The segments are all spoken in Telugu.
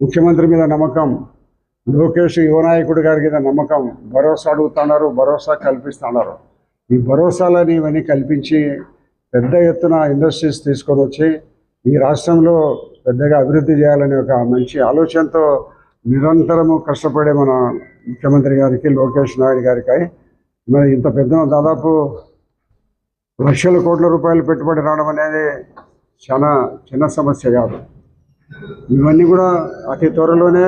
ముఖ్యమంత్రి మీద నమ్మకం లోకేష్ యువనాయకుడు గారి మీద నమ్మకం భరోసా అడుగుతున్నారు భరోసా కల్పిస్తున్నారు. ఈ భరోసాలని ఇవన్నీ కల్పించి పెద్ద ఎత్తున ఇండస్ట్రీస్ తీసుకొని వచ్చి ఈ రాష్ట్రంలో పెద్దగా అభివృద్ధి చేయాలనే ఒక మంచి ఆలోచనతో నిరంతరము కష్టపడే మన ముఖ్యమంత్రి గారికి లోకేష్ నాయుడు గారికి మరి ఇంత పెద్ద దాదాపు లక్షల కోట్ల రూపాయలు పెట్టుబడి రావడం అనేది చాలా చిన్న సమస్య కాదు. ఇవన్నీ కూడా అతి త్వరలోనే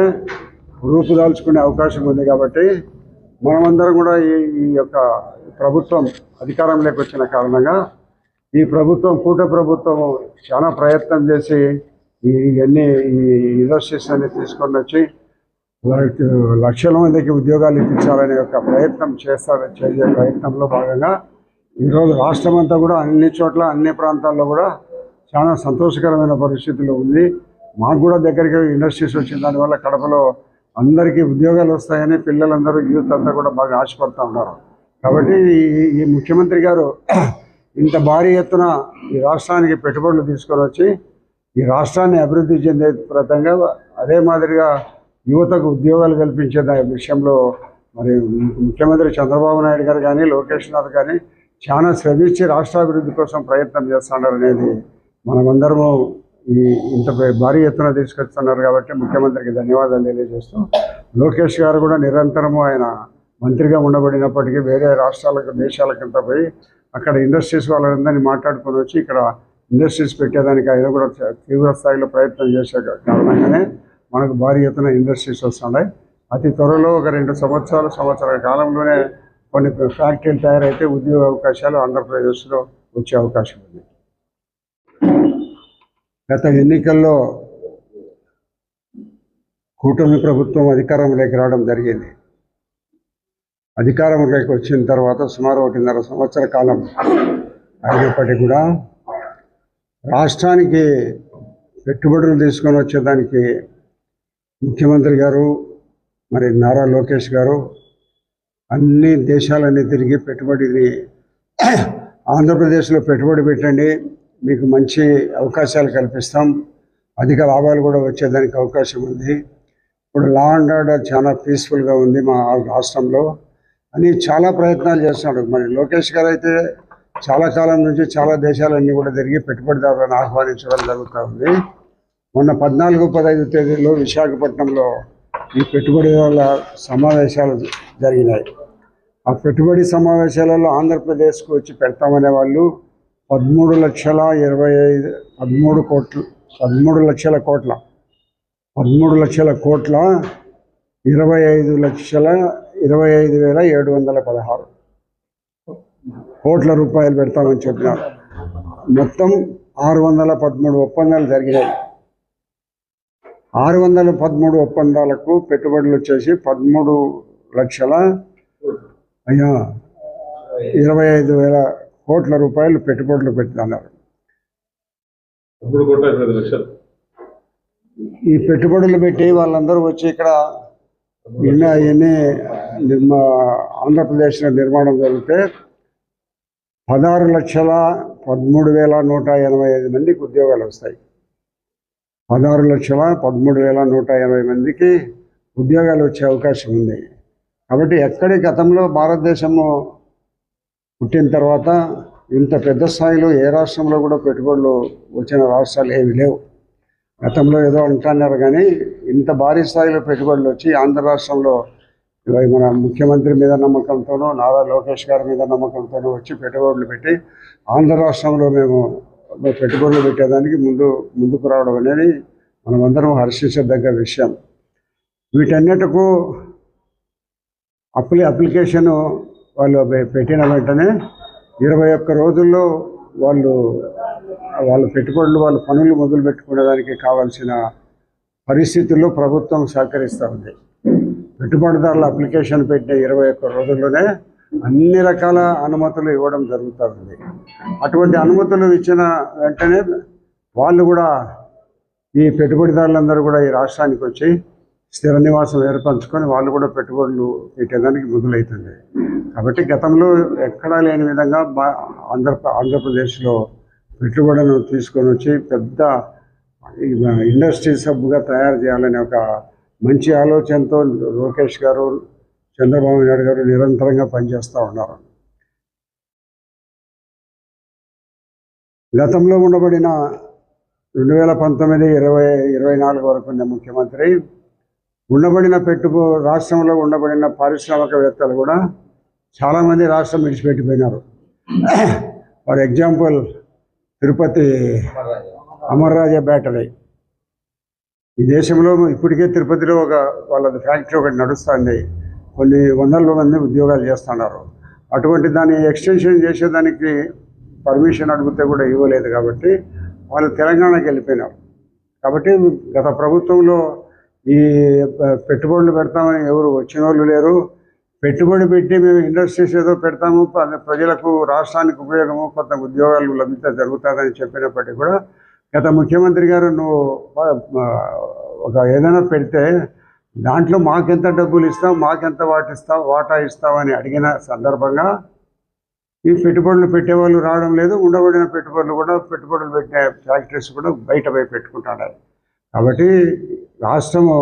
రూపుదాల్చుకునే అవకాశం ఉంది కాబట్టి మనమందరం కూడా ఈ ఈ యొక్క ప్రభుత్వం అధికారంలోకి వచ్చిన కారణంగా ఈ ప్రభుత్వం కూట ప్రభుత్వం చాలా ప్రయత్నం చేసి ఈ ఇవన్నీ ఈ ఇండస్ట్రీస్ అన్ని తీసుకొని వచ్చి లక్షల మందికి ఉద్యోగాలు ఇప్పించాలనే ఒక ప్రయత్నం చేస్తారు చేసే ప్రయత్నంలో భాగంగా ఈరోజు రాష్ట్రం అంతా కూడా అన్ని చోట్ల అన్ని ప్రాంతాల్లో కూడా చాలా సంతోషకరమైన పరిస్థితులు ఉంది. మాకు కూడా దగ్గరికి ఇండస్ట్రీస్ వచ్చిన దానివల్ల కడపలో అందరికీ ఉద్యోగాలు వస్తాయని పిల్లలందరూ యూత్ అంతా కూడా బాగా ఆశపడుతూ ఉన్నారు. కాబట్టి ఈ- ఈ ముఖ్యమంత్రి గారు ఇంత భారీ ఎత్తున ఈ రాష్ట్రానికి పెట్టుబడులు తీసుకొని వచ్చి ఈ రాష్ట్రాన్ని అభివృద్ధి చెందే ప్రతంగా అదే మాదిరిగా యువతకు ఉద్యోగాలు కల్పించే విషయంలో మరి ముఖ్యమంత్రి చంద్రబాబు నాయుడు గారు కానీ లోకేష్ నాథ్ కానీ చాలా శ్రమించి రాష్ట్రాభివృద్ధి కోసం ప్రయత్నం చేస్తున్నారు అనేది మనమందరము ఈ ఇంత భారీ ఎత్తున తీసుకొస్తున్నారు కాబట్టి ముఖ్యమంత్రికి ధన్యవాదాలు తెలియజేస్తూ లోకేష్ గారు కూడా నిరంతరము ఆయన మంత్రిగా ఉండబడినప్పటికీ వేరే రాష్ట్రాలకు దేశాలకంతా పోయి అక్కడ ఇండస్ట్రీస్ వాళ్ళందరినీ మాట్లాడుకొని వచ్చి ఇక్కడ ఇండస్ట్రీస్ పెట్టేదానికి ఆయన కూడా తీవ్ర స్థాయిలో ప్రయత్నం చేసే కారణంగానే మనకు భారీ ఎత్తున ఇండస్ట్రీస్ వస్తున్నాయి. అతి త్వరలో ఒక రెండు సంవత్సరాలు సంవత్సరాల కాలంలోనే కొన్ని ఫ్యాక్టరీలు తయారైతే ఉద్యోగ అవకాశాలు ఆంధ్రప్రదేశ్లో వచ్చే అవకాశం ఉంది. గత ఎన్నికల్లో కూటమి ప్రభుత్వం అధికారంలోకి రావడం జరిగింది. అధికారంలోకి వచ్చిన తర్వాత సుమారు ఒకటిన్నర సంవత్సర కాలం అయినప్పటికీ కూడా రాష్ట్రానికి పెట్టుబడులు తీసుకొని వచ్చేదానికి ముఖ్యమంత్రి గారు మరి నారా లోకేష్ గారు అన్ని దేశాలన్నీ తిరిగి పెట్టుబడిని ఆంధ్రప్రదేశ్లో పెట్టుబడి పెట్టండి. మీకు మంచి అవకాశాలు కల్పిస్తాం. అధిక లాభాలు కూడా వచ్చేదానికి అవకాశం ఉంది. ఇప్పుడు లా అండ్ ఆర్డర్ చాలా పీస్ఫుల్గా ఉంది మా రాష్ట్రంలో. అని చాలా ప్రయత్నాలు చేస్తున్నాడు. మరి లోకేష్ గారు అయితే చాలా కాలం నుంచి చాలా దేశాలన్నీ కూడా తిరిగి పెట్టుబడిదారులను ఆహ్వానించడం జరుగుతూ ఉంది. మొన్న పద్నాలుగు పదహైదు తేదీలో విశాఖపట్నంలో ఈ పెట్టుబడిదారుల సమావేశాలు జరిగినాయి. ఆ పెట్టుబడి సమావేశాలలో ఆంధ్రప్రదేశ్కు వచ్చి పెడతామనే వాళ్ళు పదమూడు లక్షల ఇరవై ఐదు పదమూడు కోట్లు పదమూడు లక్షల కోట్ల పదమూడు లక్షల కోట్ల ఇరవై ఐదు లక్షల ఇరవై ఐదు వేల ఏడు వందల పదహారు కోట్ల రూపాయలు పెడతామని చెప్పినారు. మొత్తం ఆరు వందల పదమూడు ఒప్పందాలు జరిగినాయి ఆరు వందల పదమూడు ఒప్పందాలకు పెట్టుబడులు వచ్చేసి పదమూడు లక్షల అయ్యా ఇరవై ఐదు వేల కోట్ల రూపాయలు పెట్టుబడులు లక్షలు. ఈ పెట్టుబడులు పెట్టి వాళ్ళందరూ వచ్చి ఇక్కడ ఎన్ని అవన్నీ నిర్మా ఆంధ్రప్రదేశ్లో నిర్మాణం జరిగితే పదహారు లక్షల పదమూడు వేల నూట ఎనభై ఐదు మందికి ఉద్యోగాలు వస్తాయి. పదహారు లక్షల పదమూడు వేల నూట ఎనభై మందికి ఉద్యోగాలు వచ్చే అవకాశం ఉంది. కాబట్టి ఎక్కడి గతంలో భారతదేశము పుట్టిన తర్వాత ఇంత పెద్ద స్థాయిలో ఏ రాష్ట్రంలో కూడా పెట్టుబడులు వచ్చిన రాష్ట్రాలు ఏవి లేవు. గతంలో ఏదో అంటున్నారు కానీ ఇంత భారీ స్థాయిలో పెట్టుబడులు వచ్చి ఆంధ్ర రాష్ట్రంలో మన ముఖ్యమంత్రి మీద నమ్మకంతోనూ నారా లోకేష్ గారి మీద నమ్మకంతోనూ వచ్చి పెట్టుబడులు పెట్టి ఆంధ్ర రాష్ట్రంలో మేము పెట్టుబడులు పెట్టేదానికి ముందు ముందుకు రావడం అనేది మనమందరం హర్షించదగ్గ విషయం. వీటన్నిటికూ అప్లి అప్లికేషను వాళ్ళు పెట్టిన వెంటనే ఇరవై ఒక్క రోజుల్లో వాళ్ళు వాళ్ళ పెట్టుబడులు వాళ్ళ పనులు మొదలు పెట్టుకునేదానికి కావాల్సిన పరిస్థితుల్లో ప్రభుత్వం సహకరిస్తూ ఉంది. పెట్టుబడిదారుల అప్లికేషన్ పెట్టిన ఇరవై ఒక్క రోజుల్లోనే అన్ని రకాల అనుమతులు ఇవ్వడం జరుగుతూ ఉంది. అటువంటి అనుమతులు ఇచ్చిన వెంటనే వాళ్ళు కూడా ఈ పెట్టుబడిదారులందరూ కూడా ఈ రాష్ట్రానికి వచ్చి స్థిర నివాసం ఏర్పరచుకొని వాళ్ళు కూడా పెట్టుబడులు పెట్టేదానికి మొదలవుతుంది కాబట్టి గతంలో ఎక్కడా లేని విధంగా ఆంధ్ర ఆంధ్రప్రదేశ్లో పెట్టుబడులను తీసుకొని వచ్చి పెద్ద ఇండస్ట్రీస్ హబ్గా తయారు చేయాలనే ఒక మంచి ఆలోచనతో లోకేష్ గారు చంద్రబాబు నాయుడు గారు నిరంతరంగా పనిచేస్తూ ఉన్నారు. గతంలో ఉండబడిన రెండు వేల పంతొమ్మిది ఇరవై ఇరవై నాలుగు వరకు ఉన్న ముఖ్యమంత్రి ఉండబడిన పెట్టుబో రాష్ట్రంలో ఉండబడిన పారిశ్రామికవేత్తలు కూడా చాలామంది రాష్ట్రం విడిచిపెట్టిపోయినారు. For example Tirupati Amara Raja battery. ఈ దేశంలో ఇప్పటికే తిరుపతిలో ఒక వాళ్ళది ఫ్యాక్టరీ ఒకటి నడుస్తుంది. కొన్ని వందల మంది ఉద్యోగాలు చేస్తున్నారు. అటువంటి దాన్ని ఎక్స్టెన్షన్ చేసేదానికి పర్మిషన్ అడిగితే కూడా ఇవ్వలేదు కాబట్టి వాళ్ళు తెలంగాణకి వెళ్ళిపోయినారు. కాబట్టి గత ప్రభుత్వంలో ఈ పెట్టుబడులు పెడతామని ఎవరు వచ్చిన వాళ్ళు లేరు. పెట్టుబడి పెట్టి మేము ఇండస్ట్రీస్ ఏదో పెడతాము ప్రజలకు రాష్ట్రానికి ఉపయోగము కొత్త ఉద్యోగాలు లభిస్తే జరుగుతుందని చెప్పినప్పటికీ కూడా గత ముఖ్యమంత్రి గారు నువ్వు ఒక ఏదైనా పెడితే దాంట్లో మాకెంత డబ్బులు ఇస్తావు మాకెంత వాటి ఇస్తావు వాటా ఇస్తావు అని అడిగిన సందర్భంగా ఈ పెట్టుబడులు పెట్టేవాళ్ళు రావడం లేదు. ఉండబడిన పెట్టుబడులు కూడా పెట్టుబడులు పెట్టే ఫ్యాక్టరీస్ కూడా బయట పెట్టుకుంటున్నారు కాబట్టి రాష్ట్రము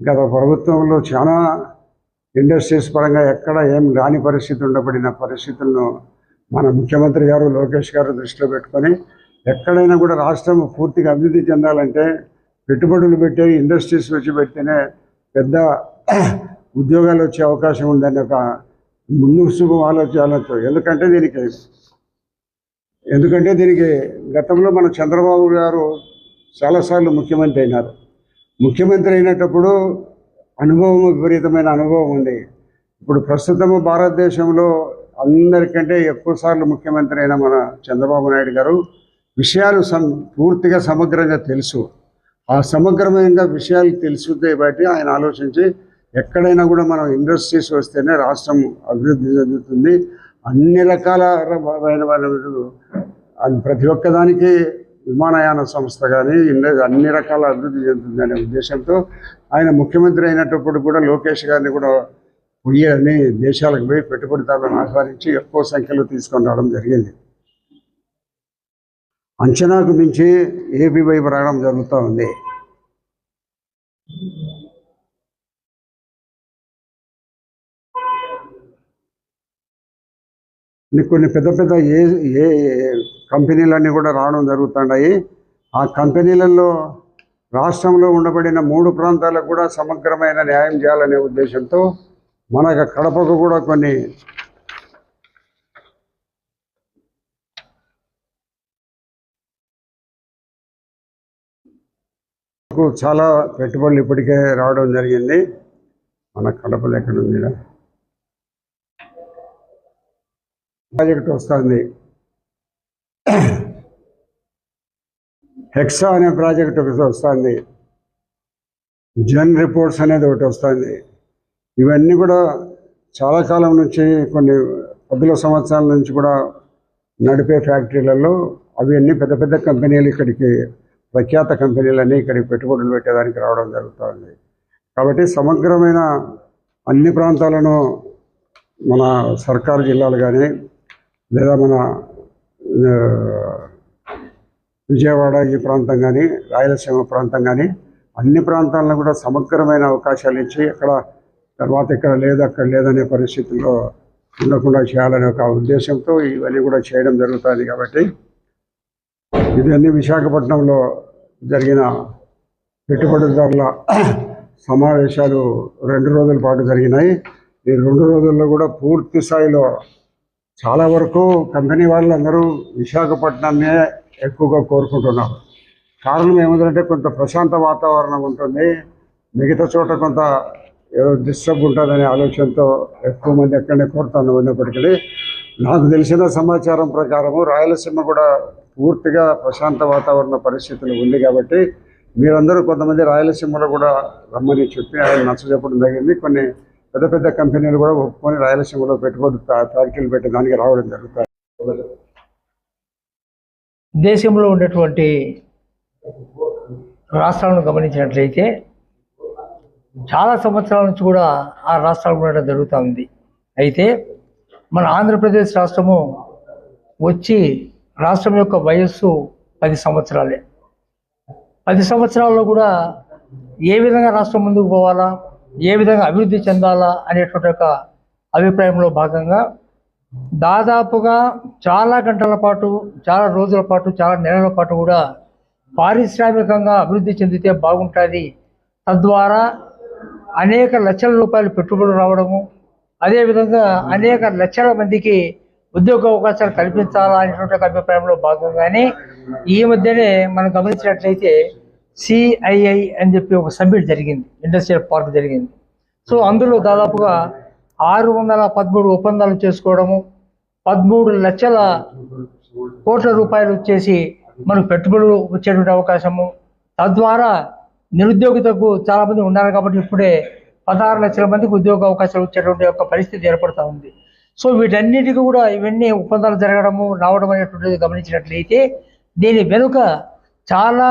గత ప్రభుత్వంలో చాలా ఇండస్ట్రీస్ పరంగా ఎక్కడ ఏం రాని పరిస్థితి ఉండబడిన పరిస్థితులను మన ముఖ్యమంత్రి గారు లోకేష్ గారు దృష్టిలో పెట్టుకొని ఎక్కడైనా కూడా రాష్ట్రం పూర్తిగా అభివృద్ధి చెందాలంటే పెట్టుబడులు పెట్టే ఇండస్ట్రీస్ వచ్చి పెడితేనే పెద్ద ఉద్యోగాలు వచ్చే అవకాశం ఉందని ఒక ముందు ఆలోచనతో ఎందుకంటే దీనికి ఎందుకంటే దీనికి గతంలో మన చంద్రబాబు గారు చాలాసార్లు ముఖ్యమంత్రి అయినారు. ముఖ్యమంత్రి అయినప్పుడు అనుభవం విపరీతమైన అనుభవం ఉంది. ఇప్పుడు ప్రస్తుతము భారతదేశంలో అందరికంటే ఎక్కువ సార్లు ముఖ్యమంత్రి అయిన మన చంద్రబాబు నాయుడు గారు విషయాలు సం పూర్తిగా సమగ్రంగా తెలుసు. ఆ సమగ్రమైన విషయాలు తెలుసుదే బట్టి ఆయన ఆలోచించి ఎక్కడైనా కూడా మనం ఇండస్ట్రీస్ వస్తేనే రాష్ట్రం అభివృద్ధి చెందుతుంది. అన్ని రకాల ప్రతి ఒక్కదానికి విమానయాన సంస్థ కానీ అన్ని రకాల అభివృద్ధి చెందుతుంది అనే ఉద్దేశంతో ఆయన ముఖ్యమంత్రి అయినప్పుడు కూడా లోకేష్ గారిని కూడా పోయి అన్ని దేశాలకు పోయి పెట్టుబడిదారులను ఆహ్వానించి ఎక్కువ సంఖ్యలో తీసుకొని రావడం జరిగింది. అంచనాకు మించి ఏపీ వైపు రావడం జరుగుతూ ఉంది. కొన్ని పెద్ద పెద్ద ఏ ఏ కంపెనీలన్నీ కూడా రావడం జరుగుతున్నాయి ఆ కంపెనీలలో రాష్ట్రంలో ఉండబడిన మూడు ప్రాంతాలకు కూడా సమగ్రమైన న్యాయం చేయాలనే ఉద్దేశంతో మన కడపకు కూడా కొన్ని చాలా పెట్టుబడులు ఇప్పటికే రావడం జరిగింది. మన కడప ఎక్కడ ఉంది ప్రాజెక్ట్ వస్తుంది. హెక్సా అనే ప్రాజెక్ట్ ఒకటి వస్తుంది. జన్ రిపోర్ట్స్ అనేది ఒకటి వస్తుంది. ఇవన్నీ కూడా చాలా కాలం నుంచి కొన్ని పదుల సంవత్సరాల నుంచి కూడా నడిపే ఫ్యాక్టరీలలో అవన్నీ పెద్ద పెద్ద కంపెనీలు ఇక్కడికి ప్రఖ్యాత కంపెనీలన్నీ ఇక్కడికి పెట్టుబడులు పెట్టేదానికి రావడం జరుగుతుంది. కాబట్టి సమగ్రమైన అన్ని ప్రాంతాలను మన సర్కారు జిల్లాలు కానీ లేదా మన విజయవాడ ఈ ప్రాంతం కానీ రాయలసీమ ప్రాంతం కానీ అన్ని ప్రాంతాలను కూడా సమగ్రమైన అవకాశాలు ఇచ్చి అక్కడ తర్వాత ఇక్కడ లేదు అక్కడ లేదనే పరిస్థితుల్లో ఉండకుండా చేయాలనే ఒక ఉద్దేశంతో ఇవన్నీ కూడా చేయడం జరుగుతుంది కాబట్టి ఇవన్నీ విశాఖపట్నంలో జరిగిన పెట్టుబడిదారుల సమావేశాలు రెండు రోజుల పాటు జరిగినాయి. ఈ రెండు రోజుల్లో కూడా పూర్తి స్థాయిలో చాలా వరకు కంపెనీ వాళ్ళందరూ విశాఖపట్నాన్నే ఎక్కువగా కోరుకుంటున్నారు. కారణం ఏమిటంటే కొంత ప్రశాంత వాతావరణం ఉంటుంది. మిగతా చోట కొంత డిస్టర్బ్ ఉంటుందనే ఆలోచనతో ఎక్కువ మంది ఎక్కడనే కోరుతాను ఉన్నప్పటికీ నాకు తెలిసిన సమాచారం ప్రకారము రాయలసీమ కూడా పూర్తిగా ప్రశాంత వాతావరణ పరిస్థితులు ఉంది కాబట్టి మీరందరూ కొంతమంది రాయలసీమలో కూడా రమ్మని చెప్పి ఆయన నచ్చజెప్పడం జరిగింది. కొన్ని పెద్ద పెద్ద కంపెనీలు కూడా ఒప్పుకొని రాయలసీమలో పెట్టుబడి ఫ్యాక్టరీలు పెట్టే దానికి రావడం జరుగుతుంది. దేశంలో ఉండేటువంటి రాష్ట్రాలను గమనించినట్లయితే చాలా సంవత్సరాల నుంచి కూడా ఆ రాష్ట్రాలు ఉండడం జరుగుతూ ఉంది. అయితే మన ఆంధ్రప్రదేశ్ రాష్ట్రము వచ్చి రాష్ట్రం యొక్క వయస్సు పది సంవత్సరాలే. పది సంవత్సరాల్లో కూడా ఏ విధంగా రాష్ట్రం ముందుకు పోవాలా? ఏ విధంగా అభివృద్ధి చెందాలా అనేటువంటి ఒక అభిప్రాయంలో భాగంగా దాదాపుగా చాలా గంటల పాటు చాలా రోజుల పాటు చాలా నెలల పాటు కూడా పారిశ్రామికంగా అభివృద్ధి చెందితే బాగుంటుంది. తద్వారా అనేక లక్షల రూపాయలు పెట్టుబడులు రావడము అదేవిధంగా అనేక లక్షల మందికి ఉద్యోగ అవకాశాలు కల్పించాలా అనేటువంటి అభిప్రాయంలో భాగంగానే ఈ మధ్యనే మనం గమనించినట్లయితే సిఐఐ అని చెప్పి ఒక సబ్మిట్ జరిగింది ఇండస్ట్రియల్ పార్క్ జరిగింది. సో అందులో దాదాపుగా ఆరు వందల పదమూడు ఒప్పందాలు చేసుకోవడము పదమూడు లక్షల కోట్ల రూపాయలు వచ్చేసి మనకు పెట్టుబడులు వచ్చేటువంటి అవకాశము. తద్వారా నిరుద్యోగితకు చాలామంది ఉన్నారు కాబట్టి ఇప్పుడే పదహారు లక్షల మందికి ఉద్యోగ అవకాశాలు వచ్చేటువంటి ఒక పరిస్థితి ఏర్పడుతూ ఉంది. సో వీటన్నిటికీ కూడా ఇవన్నీ ఒప్పందాలు జరగడము రావడం అనేటువంటిది గమనించినట్లయితే దీని వెనుక చాలా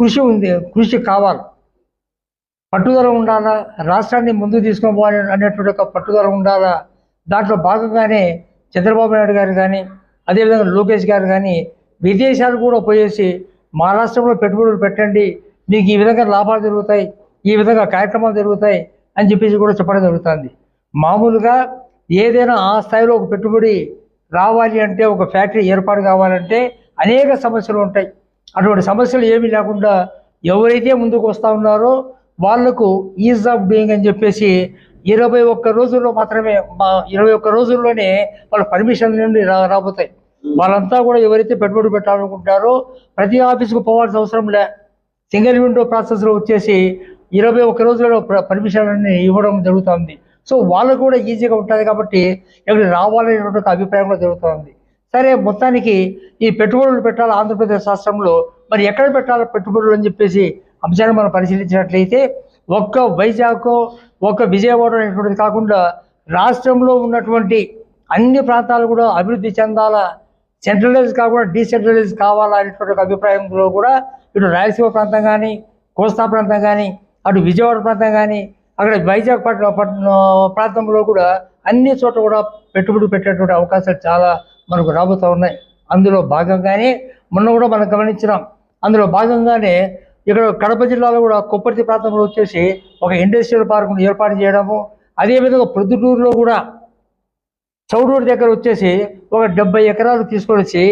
కృషి ఉంది కృషి కావాలి. పట్టుదల ఉండాలా? రాష్ట్రాన్ని ముందుకు తీసుకొని పోవాలి అనేటువంటి ఒక పట్టుదల ఉండాలా? దాంట్లో భాగంగానే చంద్రబాబు నాయుడు గారు కానీ అదేవిధంగా లోకేష్ గారు కానీ విదేశాలు కూడా పోయేసి మా రాష్ట్రంలో పెట్టుబడులు పెట్టండి మీకు ఈ విధంగా లాభాలు జరుగుతాయి ఈ విధంగా కార్యక్రమాలు జరుగుతాయి అని చెప్పేసి కూడా చెప్పడం జరుగుతుంది. మామూలుగా ఏదైనా ఆ స్థాయిలో ఒక పెట్టుబడి రావాలి అంటే ఒక ఫ్యాక్టరీ ఏర్పాటు కావాలంటే అనేక సమస్యలు ఉంటాయి. అటువంటి సమస్యలు ఏమీ లేకుండా ఎవరైతే ముందుకు వస్తూ ఉన్నారో వాళ్ళకు ఈజ్ ఆఫ్ డూయింగ్ అని చెప్పేసి ఇరవై ఒక్క రోజుల్లో మాత్రమే మా ఇరవై ఒక్క రోజుల్లోనే వాళ్ళ పర్మిషన్ నుండి రా రాబోతాయి. వాళ్ళంతా కూడా ఎవరైతే పెట్టుబడి పెట్టాలనుకుంటారో ప్రతి ఆఫీస్కు పోవాల్సిన అవసరం లే. సింగిల్ విండో ప్రాసెస్లో వచ్చేసి ఇరవై ఒక్క రోజులలో పర్మిషన్లని ఇవ్వడం జరుగుతుంది. సో వాళ్ళకు కూడా ఈజీగా ఉంటుంది కాబట్టి ఇక్కడ రావాలనేటువంటి ఒక అభిప్రాయం కూడా జరుగుతుంది. సరే మొత్తానికి ఈ పెట్టుబడులు పెట్టాలి ఆంధ్రప్రదేశ్ రాష్ట్రంలో? మరి ఎక్కడ పెట్టాలి పెట్టుబడులు అని చెప్పేసి అంశాన్ని మనం పరిశీలించినట్లయితే ఒక్క వైజాగ్ ఒక్క విజయవాడ అనేటువంటిది కాకుండా రాష్ట్రంలో ఉన్నటువంటి అన్ని ప్రాంతాలు కూడా అభివృద్ధి చెందాలా? సెంట్రలైజ్ కాకుండా డీసెంట్రలైజ్ కావాలా అనేటువంటి ఒక అభిప్రాయంలో కూడా ఇటు రాయలసీమ ప్రాంతం కానీ కోస్తా ప్రాంతం కానీ అటు విజయవాడ ప్రాంతం కానీ అక్కడ వైజాగ్ పట్ట పట్టణ ప్రాంతంలో కూడా అన్ని చోట్ల కూడా పెట్టుబడి పెట్టేటువంటి అవకాశాలు చాలా మనకు రాబోతూ ఉన్నాయి. అందులో భాగంగానే మొన్న కూడా మనం గమనించినాం. అందులో భాగంగానే ఇక్కడ కడప జిల్లాలో కూడా కొప్పర్తి ప్రాంతంలో వచ్చేసి ఒక ఇండస్ట్రియల్ పార్కును ఏర్పాటు చేయడము అదేవిధంగా ప్రొద్దుటూరులో కూడా చౌడూరు దగ్గర వచ్చేసి ఒక డెబ్బై ఎకరాలు తీసుకొని వచ్చి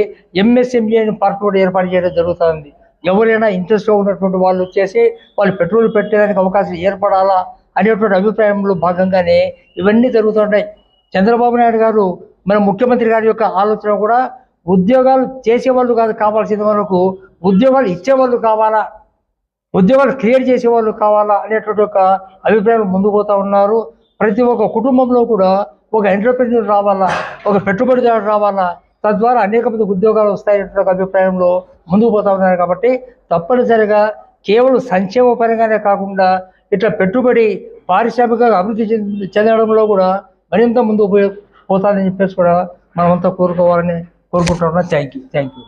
ఎంఎస్ఎంఈ అని పార్క్ కూడా ఏర్పాటు చేయడం జరుగుతుంది. ఎవరైనా ఇంట్రెస్ట్గా ఉన్నటువంటి వాళ్ళు వచ్చేసి వాళ్ళు పెట్రోల్ పెట్టేదానికి అవకాశం ఏర్పడాలా అనేటువంటి అభిప్రాయంలో భాగంగానే ఇవన్నీ జరుగుతుంటాయి చంద్రబాబు నాయుడు గారు మన ముఖ్యమంత్రి గారి యొక్క ఆలోచన కూడా ఉద్యోగాలు చేసేవాళ్ళు కాదు కావాల్సిన మనకు ఉద్యోగాలు ఇచ్చేవాళ్ళు కావాలా? ఉద్యోగాలు క్రియేట్ చేసేవాళ్ళు కావాలా? అనేటువంటి ఒక అభిప్రాయం ముందు పోతా ఉన్నారు. ప్రతి ఒక్క కుటుంబంలో కూడా ఒక ఎంటర్ప్రెన్యూర్ రావాలా? ఒక పెట్టుబడిదారు రావాలా? తద్వారా అనేక మంది ఉద్యోగాలు వస్తాయనే అభిప్రాయంలో ముందుకు పోతా ఉన్నారు కాబట్టి తప్పనిసరిగా కేవలం సంక్షేమ పరంగానే కాకుండా ఇట్లా పెట్టుబడి పారిశ్రామికంగా అభివృద్ధి చెంద- చెందడంలో కూడా మరింత ముందుకు పోయి పోతానని చెప్పేసి కూడా మనమంతా కోరుకోవాలని కోరుకుంటున్నాం thank you thank you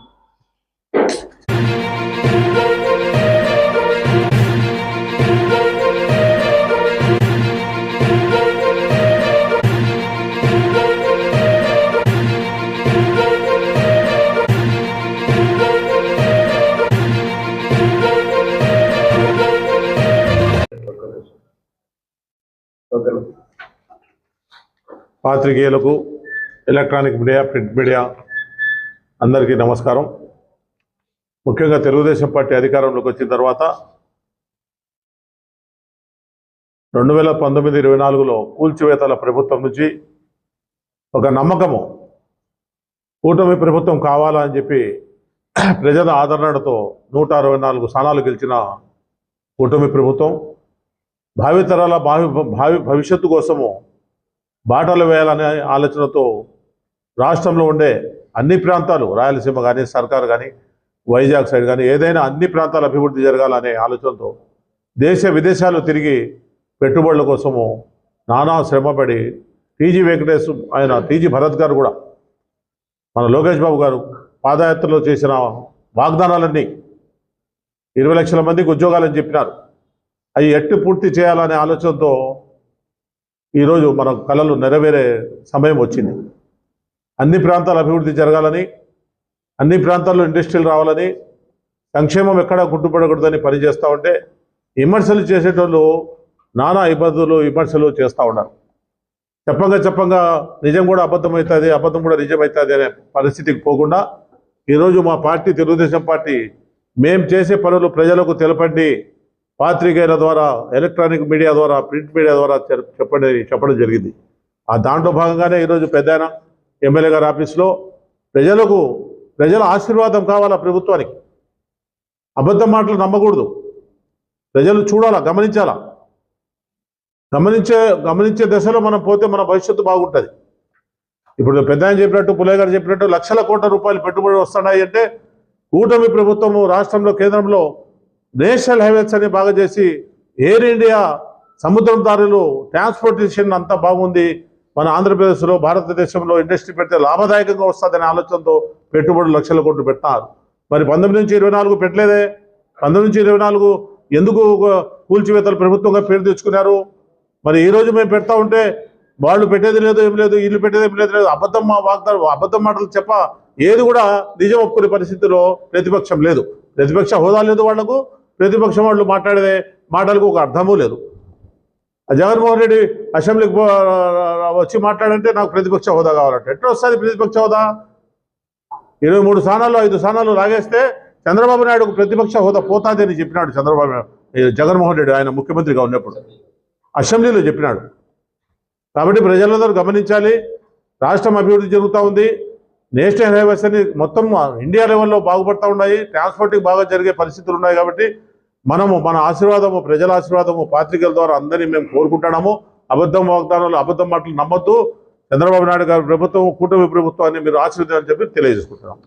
పాత్రికేయులకు electronic media print media అందరికీ నమస్కారం. ముఖ్యంగా తెలుగుదేశం పార్టీ అధికారంలోకి వచ్చిన తర్వాత రెండు వేల పంతొమ్మిది ఇరవై నాలుగులో కూల్చివేతల ప్రభుత్వం నుంచి ఒక నమ్మకము కూటమి ప్రభుత్వం కావాలని చెప్పి ప్రజల ఆదరణతో నూట అరవై నాలుగు స్థానాలు గెలిచిన కూటమి ప్రభుత్వం భావితరాల భావి భావి భవిష్యత్తు కోసము బాటలు వేయాలనే ఆలోచనతో రాష్ట్రంలో ఉండే అన్ని ప్రాంతాలు రాయలసీమ కానీ సర్కార్ కానీ వైజాగ్ సైడ్ కానీ ఏదైనా అన్ని ప్రాంతాల అభివృద్ధి జరగాలనే ఆలోచనతో దేశ విదేశాలు తిరిగి పెట్టుబడుల కోసము నానా శ్రమపడి టీజీ వెంకటేశ్ ఆయన టీజీ భరత్ గారు కూడా మన లోకేష్ బాబు గారు పాదయాత్రలో చేసిన వాగ్దానాలన్నీ ఇరవై లక్షల మందికి ఉద్యోగాలని చెప్పినారు. అవి ఎట్టు పూర్తి చేయాలనే ఆలోచనతో ఈరోజు మన కళలు నెరవేరే సమయం వచ్చింది. అన్ని ప్రాంతాల అభివృద్ధి జరగాలని అన్ని ప్రాంతాల్లో ఇండస్ట్రీలు రావాలని సంక్షేమం ఎక్కడా గుట్టుపడకూడదని పనిచేస్తూ ఉంటే విమర్శలు చేసేటోళ్ళు నానా ఇబ్బందులు విమర్శలు చేస్తూ ఉన్నారు. చెప్పంగా చెప్పంగా నిజం కూడా అబద్ధం అవుతుంది అబద్ధం కూడా నిజం అవుతుంది అనే పరిస్థితికి పోకుండా ఈరోజు మా పార్టీ తెలుగుదేశం పార్టీ మేం చేసే పనులు ప్రజలకు తెలపండి పాత్రికేయుల ద్వారా ఎలక్ట్రానిక్ మీడియా ద్వారా ప్రింట్ మీడియా ద్వారా చెప్పండి చెప్పడం జరిగింది. ఆ దాంట్లో భాగంగానే ఈరోజు పెద్దాయన ఎమ్మెల్యే గారి ఆఫీస్లో ప్రజలకు ప్రజల ఆశీర్వాదం కావాలా ప్రభుత్వానికి? అబద్ధం మాటలు నమ్మకూడదు. ప్రజలు చూడాలా గమనించాలా? గమనించే గమనించే దశలో మనం పోతే మన భవిష్యత్తు బాగుంటుంది. ఇప్పుడు పెద్ద ఆయన చెప్పినట్టు పులయ్య గారు చెప్పినట్టు లక్షల కోట్ల రూపాయలు పెట్టుబడి వస్తున్నాయి అంటే కూటమి ప్రభుత్వము రాష్ట్రంలో కేంద్రంలో నేషనల్ హైవేస్ అని బాగా చేసి ఎయిర్ ఇండియా సముద్రం దారులు ట్రాన్స్పోర్టేషన్ అంతా బాగుంది. మన ఆంధ్రప్రదేశ్లో భారతదేశంలో ఇండస్ట్రీ పెడితే లాభదాయకంగా వస్తుందనే ఆలోచనతో పెట్టుబడులు లక్షల కోట్లు పెట్టారు. మరి పంతొమ్మిది నుంచి ఇరవై నాలుగు పెట్టలేదే? పంతొమ్మిది నుంచి ఇరవై నాలుగు ఎందుకు కూల్చివేతలు ప్రభుత్వంగా పేరు తెచ్చుకున్నారు? మరి ఈ రోజు మేము పెడతా ఉంటే వాళ్ళు పెట్టేది లేదు ఏం లేదు ఇల్లు పెట్టేది ఏం లేదు లేదు అబద్ధం మా వాగ్దానం అబద్ధం మాటలు చెప్ప ఏది కూడా నిజం ఒప్పుకునే పరిస్థితిలో ప్రతిపక్షం లేదు. ప్రతిపక్ష హోదా లేదు వాళ్ళకు ప్రతిపక్షం వాళ్ళు మాట్లాడే మాటలకు ఒక అర్థమూ లేదు. ఆ జగన్మోహన్ రెడ్డి అసెంబ్లీకి వచ్చి మాట్లాడంటే నాకు ప్రతిపక్ష హోదా కావాలంటే ఎట్లా వస్తుంది ప్రతిపక్ష హోదా? ఇరవై మూడు స్థానాల్లో ఐదు స్థానాలు లాగేస్తే చంద్రబాబు నాయుడుకు ప్రతిపక్ష హోదా పోతాది అని చెప్పినాడు చంద్రబాబు నాయుడు. జగన్మోహన్ రెడ్డి ఆయన ముఖ్యమంత్రిగా ఉన్నప్పుడు. అసెంబ్లీలో చెప్పినాడు. కాబట్టి ప్రజలందరూ గమనించాలి. రాష్ట్రం అభివృద్ధి జరుగుతూ ఉంది. నేషనల్ హైవేస్ అని మొత్తం ఇండియా లెవెల్లో బాగుపడతా ఉన్నాయి. ట్రాన్స్పోర్టింగ్ బాగా జరిగే పరిస్థితులు ఉన్నాయి కాబట్టి మనము మన ఆశీర్వాదము ప్రజల ఆశీర్వాదము పాత్రికల ద్వారా అందరినీ మేము కోరుకుంటున్నాము. అబద్ధం వాగ్దానాలు అబద్ధం మాటలు నమ్మొద్దు. చంద్రబాబు నాయుడు గారి ప్రభుత్వం కూటమి ప్రభుత్వాన్ని మీరు ఆశీర్వదించాలని చెప్పి తెలియజేసుకుంటున్నాం.